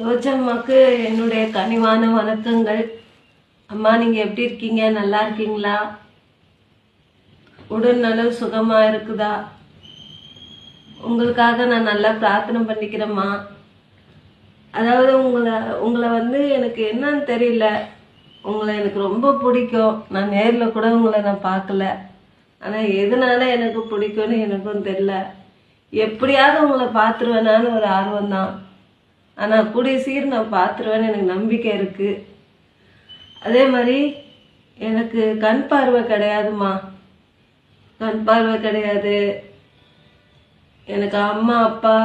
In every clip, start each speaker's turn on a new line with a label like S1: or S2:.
S1: ரோஜம்மாக்கு என்னுடைய கனிவான வணக்கங்கள். அம்மா நீங்கள் எப்படி இருக்கீங்க? நல்லா இருக்கீங்களா? உடல் நலம் சுகமாக இருக்குதா? உங்களுக்காக நான் நல்லா பிரார்த்தனை பண்ணிக்கிறேம்மா. அதாவது உங்களை உங்களை வந்து எனக்கு என்னன்னு தெரியல. உங்களை எனக்கு ரொம்ப பிடிக்கும். நான் நேரில் கூட உங்களை நான் பார்க்கல. ஆனால் எதனால எனக்கு பிடிக்கும்னு எனக்கும் தெரியல. எப்படியாவது உங்களை பார்த்துருவேனான்னு ஒரு ஆர்வம் தான் ஆனால் கூடிய சீர் நான் பார்த்துருவேன்னு எனக்கு நம்பிக்கை இருக்குது அதே மாதிரி எனக்கு கண் பார்வை கிடையாதும்மா. கண் பார்வை கிடையாது. எனக்கு அம்மா அப்பா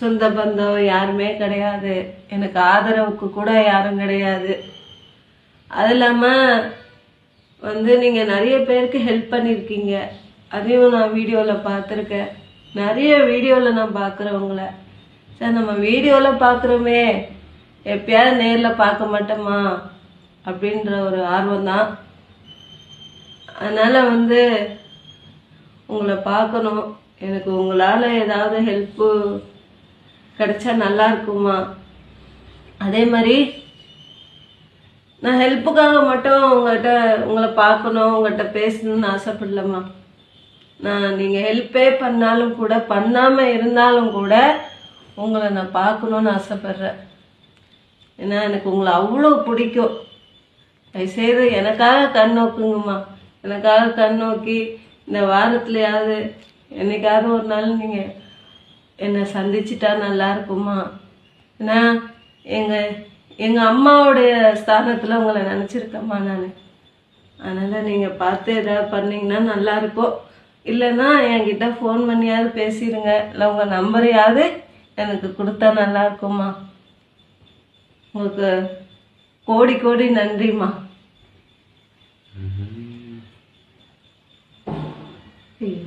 S1: சொந்த பந்தம் யாருமே கிடையாது. எனக்கு ஆதரவுக்கு கூட யாரும் கிடையாது. அது இல்லாமல் வந்து நீங்கள் நிறைய பேருக்கு ஹெல்ப் பண்ணியிருக்கீங்க. அதையும் நான் வீடியோவில் பார்த்துருக்கேன். நிறைய வீடியோவில் நான் பார்க்குறவங்கள. சார் நம்ம வீடியோவில் பார்க்குறோமே எப்பயாவது நேரில் பார்க்க மாட்டோமா? அப்படின்ற ஒரு ஆர்வம் தான். அதனால் வந்து உங்களை பார்க்கணும். எனக்கு உங்களால் ஏதாவது ஹெல்ப்பு கிடைச்சா நல்லா இருக்குமா? அதே மாதிரி நான் ஹெல்ப்புக்காக மட்டும் உங்கள்கிட்ட உங்களை பார்க்கணும் உங்கள்கிட்ட பேசணும்னு ஆசைப்படலம்மா. நான் நீங்கள் ஹெல்ப்பே பண்ணாலும் கூட பண்ணாமல் இருந்தாலும் கூட உங்களை நான் பார்க்கணுன்னு ஆசைப்பட்றேன். ஏன்னா எனக்கு உங்களை அவ்வளோ பிடிக்கும். தயவுசெய்து எனக்காக கண் நோக்குங்கம்மா. எனக்காக கண் நோக்கி இந்த வாரத்துலையாவது என்னைக்காவது ஒரு நாள் நீங்கள் என்னை சந்திச்சிட்டா நல்லா இருக்குமா ஏன்னா எங்கள் எங்கள் அம்மாவுடைய ஸ்தானத்தில் உங்களை நினச்சிருக்கேம்மா நான். அதனால் நீங்கள் பார்த்து ஏதாவது பண்ணிங்கன்னா நல்லா இருக்கும். இல்லைன்னா என்கிட்ட ஃபோன் பண்ணியாவது பேசிடுங்க இல்லை உங்கள் நம்பரையாவது எனக்கு கொடுத்தா நல்லா இருக்கும்மா உங்களுக்கு கோடி கோடி நன்றிம்மா. ஐயோ.